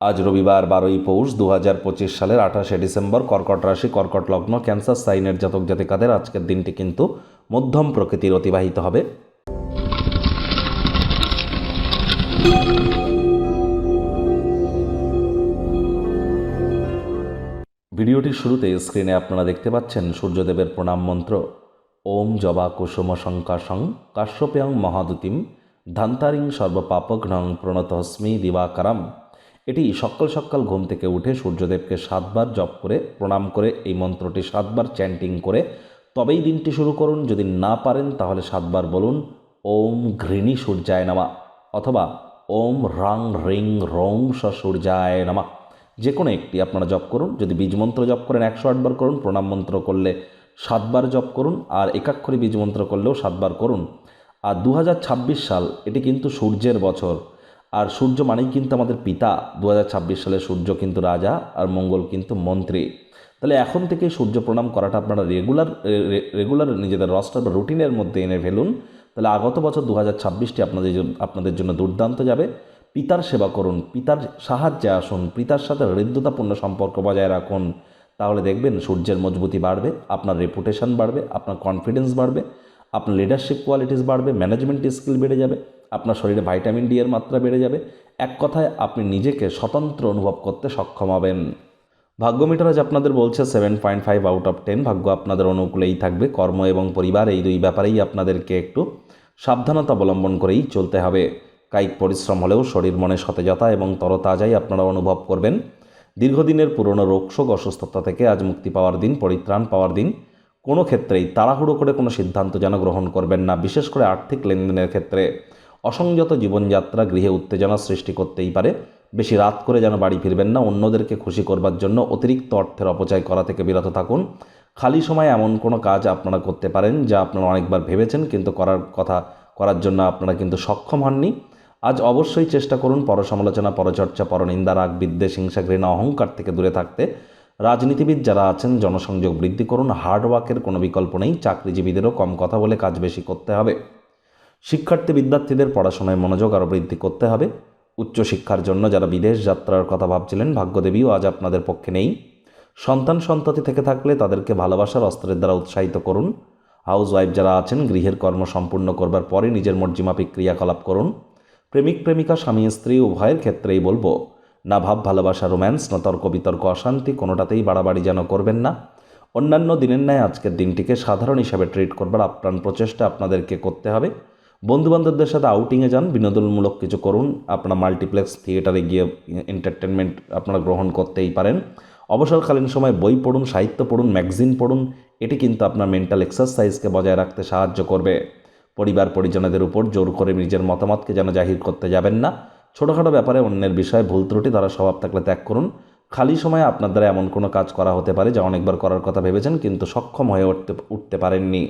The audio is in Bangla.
আজ রবিবার বারোই পৌষ দু হাজার পঁচিশ সালের আঠাশে ডিসেম্বর কর্কট রাশি, কর্কট লগ্ন, ক্যান্সার, সাইনের জাতক জাতিকাদের আজকের দিনটি কিন্তু মধ্যম প্রকৃতির অতিবাহিত হবে। ভিডিওটির শুরুতে স্ক্রিনে আপনারা দেখতে পাচ্ছেন সূর্যদেবের প্রণাম মন্ত্র। ওম জবা কুসুম শঙ্কাশং কাশ্যপেয়ং মহাদুতিম ধান্তারিং সর্বপাপঘ্নং প্রণতহস্মি দিবাকারাম। এটি সকাল সকাল ঘুম থেকে উঠে সূর্যদেবকে সাতবার জপ করে, প্রণাম করে, এই মন্ত্রটি সাতবার চ্যান্টিং করে, তবেই দিনটি শুরু করুন। যদি না পারেন, তাহলে সাতবার বলুন, ওম ঘৃণী সূর্যায় নামা অথবা, ওম রাং রিং রং স সূর্যায় নামা যে কোনো একটি আপনারা জপ করুন। যদি বীজ মন্ত্র জপ করেন একশো আটবার করুন, প্রণাম মন্ত্র করলে সাতবার জপ করুন, আর একাক্ষরে বীজ মন্ত্র করলেও সাতবার করুন। আর দু হাজার ছাব্বিশ সাল, এটি কিন্তু সূর্যের বছর। আর সূর্য মানেই কিন্তু আমাদের পিতা। দু হাজার ছাব্বিশ সালে সূর্য কিন্তু রাজা আর মঙ্গল কিন্তু মন্ত্রী। তাহলে এখন থেকে সূর্য প্রণাম করাটা আপনারা রেগুলার রেগুলার নিজেদের রস্টার বা রুটিনের মধ্যে এনে ফেলুন। তাহলে আগত বছর দু হাজার ছাব্বিশটি আপনাদের আপনাদের জন্য দুর্দান্ত যাবে। পিতার সেবা করুন, পিতার সাহায্যে আসুন, পিতার সাথে হৃদ্যতাপূর্ণ সম্পর্ক বজায় রাখুন। তাহলে দেখবেন সূর্যের মজবুতি বাড়বে, আপনার রেপুটেশন বাড়বে, আপনার কনফিডেন্স বাড়বে। আপনার লিডারশিপ কোয়ালিটিস বাড়বে ম্যানেজমেন্ট স্কিল বেড়ে যাবে, আপনার শরীরে ভাইটামিন ডি এর মাত্রা বেড়ে যাবে। এক কথায় আপনি নিজেকে স্বতন্ত্র অনুভব করতে সক্ষম হবেন। ভাগ্য মিটার আজ আপনাদের বলছে seven point five out of ten ভাগ্য আপনাদের অনুকূলেই থাকবে, কর্ম এবং পরিবার এই দুই ব্যাপারেই আপনাদেরকে একটু সাবধানতা অবলম্বন করেই চলতে হবে। কায়িক পরিশ্রম হলেও শরীর মনে সতেজতা এবং তরতাজাই আপনারা অনুভব করবেন। দীর্ঘদিনের পুরনো রোগশোক অসুস্থতা থেকে আজ মুক্তি পাওয়ার দিন, পরিত্রাণ পাওয়ার দিন। কোনো ক্ষেত্রেই তাড়াহুড়ো করে কোনো সিদ্ধান্ত যেন গ্রহণ করবেন না, বিশেষ করে আর্থিক লেনদেনের ক্ষেত্রে। অসংযত জীবনযাত্রা গৃহে উত্তেজনা সৃষ্টি করতেই পারে। বেশি রাত করে যেন বাড়ি ফিরবেন না, অন্যদেরকে খুশি করবার জন্য অতিরিক্ত অর্থের অপচয় করা থেকে বিরত থাকুন। খালি সময় এমন কোনো কাজ আপনারা করতে পারেন যা আপনারা অনেকবার ভেবেছেন কিন্তু করার কথা, করার জন্য আপনারা কিন্তু সক্ষম হননি। আজ অবশ্যই চেষ্টা করুন পরসমালোচনা, পরচর্চা, পরনিন্দা রাগ, বিদ্বেষ, হিংসা, ঘৃণা, অহংকার থেকে দূরে থাকতে। রাজনীতিবিদ যারা আছেন, জনসংযোগ বৃদ্ধি করুন হার্ডওয়ার্কের কোনো বিকল্প নেই, চাকরিজীবীদেরও কম কথা বলে কাজ বেশি করতে হবে। শিক্ষার্থী বিদ্যার্থীদের পড়াশোনায় মনোযোগ আরও বৃদ্ধি করতে হবে। উচ্চশিক্ষার জন্য যারা বিদেশ যাত্রার কথা ভাবছিলেন, ভাগ্যদেবীও আজ আপনাদের পক্ষে নেই। সন্তান সন্ততি থেকে থাকলে তাদেরকে ভালোবাসার অস্ত্রের দ্বারা উৎসাহিত করুন। হাউস ওয়াইফ যারা আছেন, গৃহের কর্ম সম্পূর্ণ করবার পরে নিজের মর্জিমাফিক ক্রিয়াকলাপ করুন। প্রেমিক, প্রেমিকা, স্বামী, স্ত্রী, উভয়ের ক্ষেত্রেই বলব না ভাব, ভালোবাসা, রোম্যান্স, না তর্ক, বিতর্ক, অশান্তি, কোনোটাতেই বাড়াবাড়ি যেন করবেন না। অন্যান্য দিনের ন্যায় আজকের দিনটিকে সাধারণ হিসাবে ট্রিট করবার আপ্রাণ প্রচেষ্টা আপনাদেরকে করতে হবে। বন্ধুবান্ধবদের সাথে আউটিংয়ে যান, বিনোদনমূলক কিছু করুন, আপনারা মাল্টিপ্লেক্স থিয়েটারে গিয়ে এন্টারটেনমেন্ট আপনারা গ্রহণ করতেই পারেন। অবসরকালীন সময় বই পড়ুন, সাহিত্য পড়ুন, ম্যাগজিন পড়ুন, এটি কিন্তু আপনার মেন্টাল এক্সারসাইজকে বজায় রাখতে সাহায্য করবে। পরিবার পরিজনদের উপর জোর করে নিজের মতামতকে যেন জাহির করতে যাবেন না। ছোটোখাটো ব্যাপারে অন্যের বিষয়ে ভুল ত্রুটি তারা স্বভাব থাকলে ত্যাগ করুন। খালি সময়ে আপনার দ্বারা এমন কোনো কাজ করা হতে পারে যা অনেকবার করার কথা ভেবেছেন, কিন্তু সক্ষম হয়ে উঠতে উঠতে পারেননি।